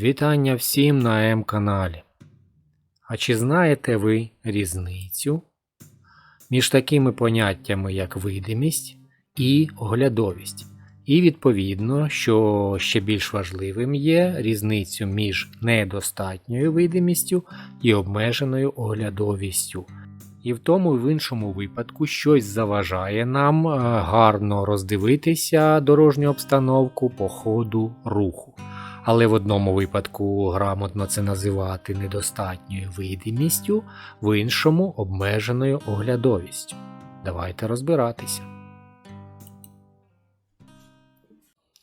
Вітання всім на М-каналі. А чи знаєте ви різницю між такими поняттями, як видимість і оглядовість? І відповідно, що ще більш важливим є різницю між недостатньою видимістю і обмеженою оглядовістю. І в тому і в іншому випадку щось заважає нам е, гарно роздивитися дорожню обстановку по ходу руху. Але в одному випадку грамотно це називати недостатньою видимістю, в іншому обмеженою оглядовістю. Давайте розбиратися.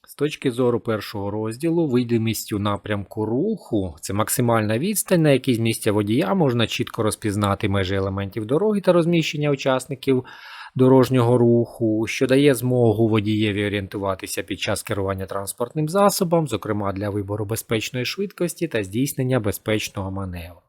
З точки зору першого розділу, видимістю напрямку руху це максимальна відстань, на якій з місця водія можна чітко розпізнати межі елементів дороги та розміщення учасників дорожнього руху, що дає змогу водієві орієнтуватися під час керування транспортним засобом, зокрема для вибору безпечної швидкості та здійснення безпечного маневру.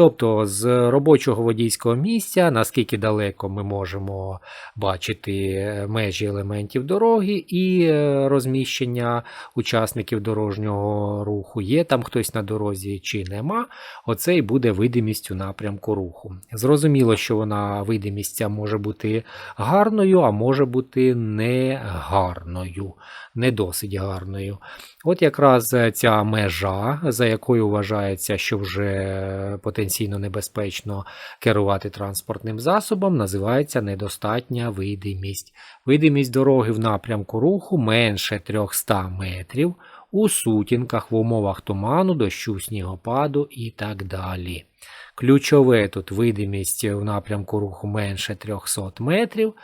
Тобто з робочого водійського місця, наскільки далеко ми можемо бачити межі елементів дороги і е, розміщення учасників дорожнього руху, є там хтось на дорозі чи нема, оце і буде видимістю напрямку руху. Зрозуміло, що вона видимість може бути гарною, а може бути не гарною, не досить гарною. От якраз е, ця межа, за якою вважається, що вже потенційно небезпечно керувати транспортним засобом, називається недостатня видимість. Видимість дороги в напрямку руху менше 300 метрів у сутінках в умовах туману, дощу, снігопаду і так далі. Ключове тут видимість в напрямку руху менше 300 метрів.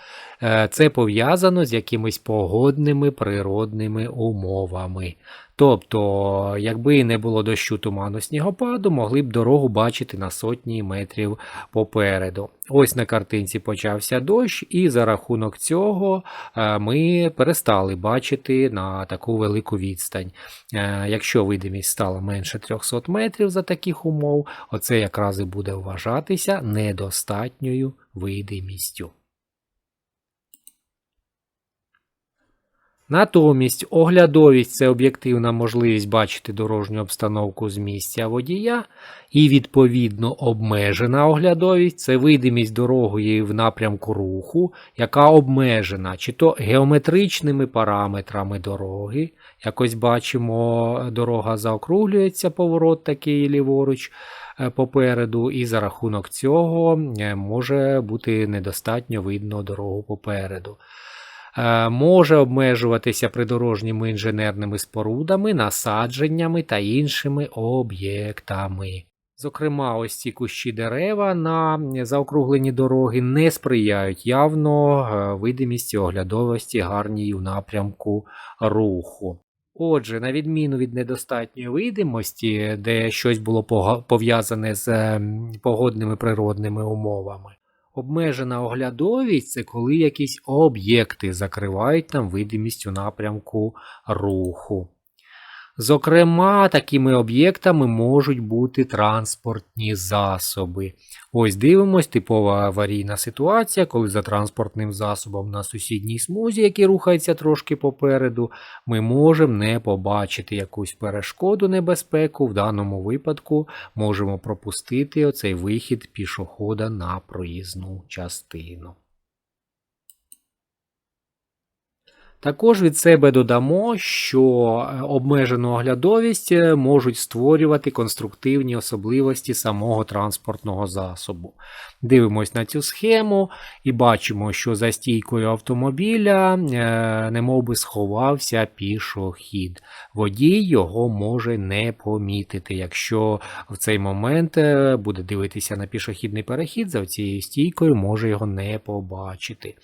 Е, Це пов'язано з якимись погодними природними умовами. Тобто, якби не було дощу туману снігопаду, могли б дорогу бачити на сотні метрів попереду. Ось на картинці почався дощ, і за рахунок цього е, ми перестали бачити на таку велику відстань. Е, Якщо видимість стала менше 300 метрів за таких умов, оце якраз і буде вважатися недостатньою видимістю. Натомість оглядовість це об'єктивна можливість бачити дорожню обстановку з місця водія, і відповідно обмежена оглядовість це видимість дорогою в напрямку руху, яка обмежена чи то геометричними параметрами дороги. Якось бачимо, дорога заокруглюється, поворот такий ліворуч попереду, і за рахунок цього е, може бути недостатньо видно дорогу попереду. Е, може обмежуватися придорожніми інженерними спорудами, насадженнями та іншими об'єктами. Зокрема, ось ці кущі дерева на заокруглені дороги не сприяють явно е, видимісті оглядовості гарній у напрямку руху. Отже, на відміну від недостатньої видимості, де щось було пов'язане з ем, погодними природними умовами, Обмежена оглядовість це коли якісь об'єкти закривають нам видимість у напрямку руху. Зокрема, такими об'єктами можуть бути транспортні засоби. Ось дивимось, типова аварійна ситуація, коли за транспортним засобом на сусідній смузі, який рухається трошки попереду, ми можемо не побачити якусь перешкоду небезпеку. В даному випадку можемо пропустити оцей вихід пішохода на проїзну частину. Також від себе додамо, що е, обмежену оглядовість е, можуть створювати конструктивні особливості самого транспортного засобу. Дивимось на цю схему і бачимо, що за стійкою автомобіля е, немовби сховався пішохід. Водій його може не помітити, якщо в цей момент буде дивитися на пішохідний перехід, за цією стійкою може його не побачити.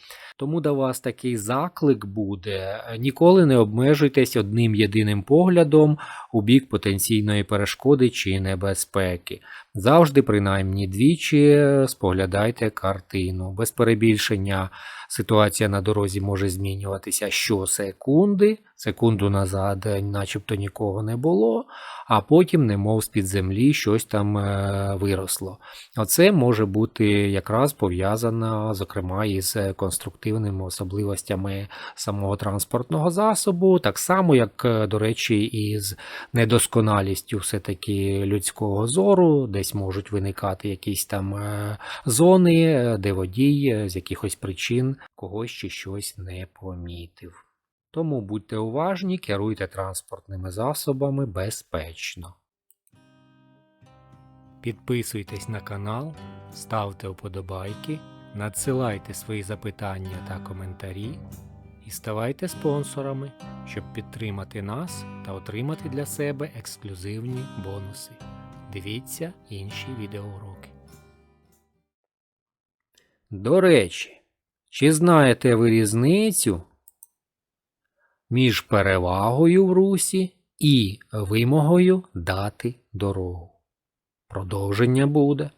Тому до вас такий заклик буде: ніколи не обмежуйтесь одним єдиним поглядом у бік потенційної перешкоди чи небезпеки. Завжди, принаймні двічі, споглядайте картину. Без перебільшення Ситуація на дорозі може змінюватися щосекунди, секунду назад е, начебто нікого не було, а потім, немов з-під землі, щось там е, виросло. Оце може бути якраз пов'язано, зокрема, із е, конструктивними особливостями самого транспортного засобу, так само, як, до речі, і з недосконалістю все-таки людського зору, десь можуть виникати якісь там зони, де водій з якихось причин когось чи щось не помітив. Тому будьте уважні, керуйте транспортними засобами безпечно. Підписуйтесь на канал, ставте вподобайки, надсилайте свої запитання та коментарі і ставайте спонсорами, щоб підтримати нас та отримати для себе ексклюзивні бонуси. Дивіться інші відеоуроки. До речі, чи знаєте ви різницю між перевагою в русі і вимогою дати дорогу? Продовження буде.